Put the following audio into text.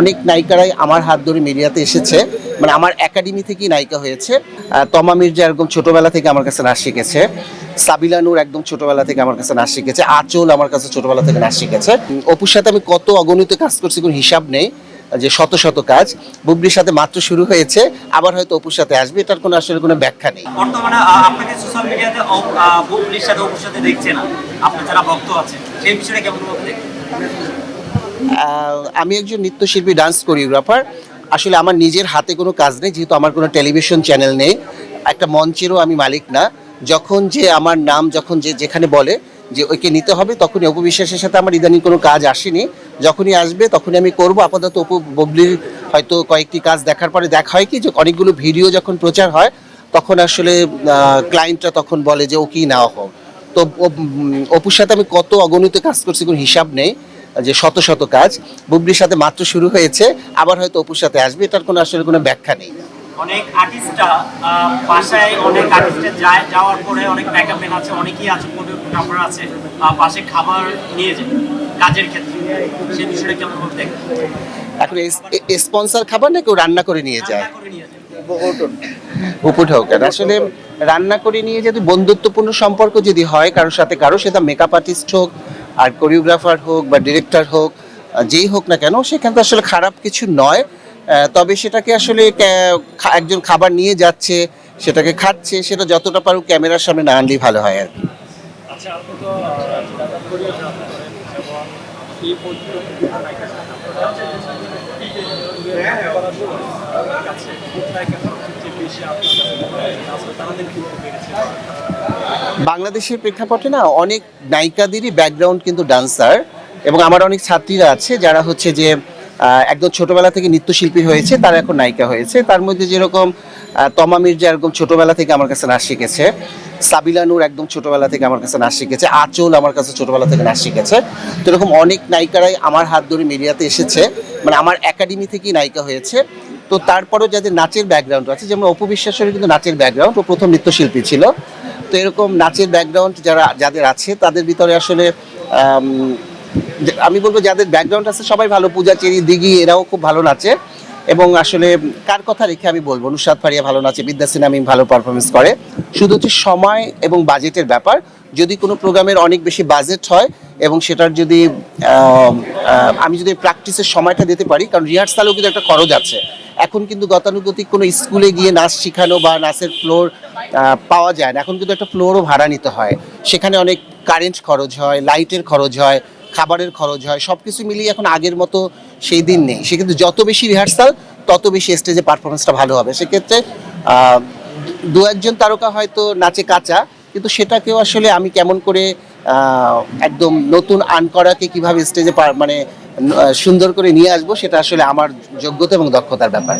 অনেক নায়িকারাই আমার হাত ধরে মিডিয়াতে এসেছে। মানে আমার একাডেমি থেকেই নায়িকা হয়েছে। তমা মির্জা এরকম ছোটবেলা থেকে আমার কাছে নাচ শিখেছে। সাবিলা নূর একদম ছোটবেলা থেকে আমার কাছে নাচ শিখেছে। আচল আমার কাছে ছোটবেলা থেকে নাচ শিখেছে। অপুর সাথে আমি কত অগণিত কাজ করছি, কোনো হিসাব নেই, যে শত শত কাজ। বুবলির সাথে মাত্র শুরু হয়েছে, আবার হয়তো অপুর সাথে আসবে, এটার কোনো আসলে কোনো ব্যাখ্যা নেই। বর্তমানে আপনাকে সোশ্যাল মিডিয়াতে বুবলির সাথে অপুর সাথে দেখছে না। আপনার যারা ভক্ত আছে সেই বিষয়টা কেমন দেখছেন আমি একজন নৃত্যশিল্পী ডান্স কোরিওগ্রাফার আসলে আমার নিজের হাতে কোনো কাজ নেই, যেহেতু আমার কোনো টেলিভিশন চ্যানেল নেই। একটা মঞ্চেরও আমি মালিক না। যখন যে আমার নাম, যখন যে যেখানে বলে যে ওইকে নিতে হবে, তখনই অপু বিশ্বাসের সাথে আমার ইদানিং কোনো কাজ আসেনি। যখনই আসবে, তখনই আমি করব। আপাতত অপু ববলির হয়তো কয়েকটি কাজ দেখার পরে দেখা হয় কি, যে অনেকগুলো ভিডিও যখন প্রচার হয়, তখন আসলে ক্লায়েন্টরা তখন বলে যে ও কি নেওয়া হোক। তো অপুর সাথে আমি কত অগণিত কাজ করছি কোনো হিসাব নেই। যে শত শত কাজ। বুবলির সাথে মাত্র শুরু হয়েছে আবার হয়তো অপুর সাথে আসবে এটার কোনো আসলে কোনো ব্যাখ্যা নেই। অনেক আর্টিস্টরা বাসায় অনেক আর্টিস্টের যায় যাওয়ার পরে অনেক ব্যাকআপ আছে অনেকেই আছে ফটোগ্রাফার আছে পাশে খাবার নিয়ে যায় কাজের ক্ষেত্রে। সেই বিষয়টা কেমন ভাবে এখন স্পন্সর খাবার না কেউ রান্না করে নিয়ে যায়? আসলে রান্না করে নিয়ে যদি বন্ধুত্বপূর্ণ সম্পর্ক যদি হয় কারোর সাথে কারও সেটা মেকআপ আর্টিস্ট হোক আর কোরিওগ্রাফার হোক বা ডিরেক্টর হোক যেই হোক না কেন, সেখানে তো আসলে খারাপ কিছু নয়। তবে সেটাকে আসলে একজন খাবার নিয়ে যাচ্ছে, সেটাকে খাচ্ছে, সেটা যতটা পারুক ক্যামেরার সামনে না আনলেই ভালো হয় আর কি। আচ্ছা বাংলাদেশের প্রেক্ষাপটে না অনেক নায়িকাদেরই ব্যাকগ্রাউন্ড কিন্তু ডান্সার এবং আমার অনেক ছাত্রীরা আছে যারা হচ্ছে যে একদম ছোটবেলা থেকে নৃত্যশিল্পী হয়েছে, তারা এখন নায়িকা হয়েছে। তার মধ্যে যেরকম তমা মির্জা একদম ছোটবেলা থেকে আমার কাছে নাচ শিখেছে, সাবিলা নূর একদম ছোটবেলা থেকে আমার কাছে নাচ শিখেছে, আচল আমার কাছে ছোটবেলা থেকে নাচ শিখেছে। তো এরকম অনেক নায়িকারাই আমার হাত ধরে মিডিয়াতে এসেছে মানে আমার একাডেমি থেকেই নায়িকা হয়েছে। তো তারপরেও যাদের নাচের ব্যাকগ্রাউন্ড আছে, যেমন অপু বিশ্বাসের কিন্তু নাচের ব্যাকগ্রাউন্ড ও প্রথম নৃত্যশিল্পী ছিল। তো এরকম নাচের ব্যাকগ্রাউন্ড যারা, যাদের আছে, তাদের ভিতরে আসলে, আমি বলব যাদের ব্যাকগ্রাউন্ড আছে, সবাই ভালো পূজা চেরি, দিঘি, এরাও খুব ভালো নাচে। এবং আসলে কার কথা রেখে আমি বলব নুসাদ ফারিয়া ভালো নাচে, বিদ্যা সিনহা ভালো পারফরমেন্স করে। শুধু হচ্ছে সময় এবং বাজেটের ব্যাপার যদি কোনো প্রোগ্রামের অনেক বেশি বাজেট হয় এবং সেটার যদি আমি যদি প্র্যাকটিসের সময়টা দিতে পারি, কারণ রিহার্সালেও কিন্তু একটা খরচ আছে। এখন কিন্তু গতানুগতিক কোনো স্কুলে গিয়ে নাচ শেখানো বা নাচের ফ্লোর পাওয়া যায় না। এখন কিন্তু একটা ফ্লোরও ভাড়া নিতে হয়। সেখানে অনেক কারেন্ট খরচ হয় লাইটের খরচ হয়, খাবারের খরচ হয় সব কিছু মিলিয়ে এখন আগের মতো সেই দিন নেই। সেক্ষেত্রে যত বেশি রিহার্সাল তত বেশি স্টেজে পারফরমেন্সটা ভালো হবে। সেক্ষেত্রে দু একজন তারকা হয়তো নাচে কাঁচা কিন্তু সেটাকেও আসলে আমি কেমন করে একদম নতুন আন করাকে কীভাবে স্টেজে মানে সুন্দর করে নিয়ে আসব সেটা আসলে আমার যোগ্যতা এবং দক্ষতার ব্যাপার।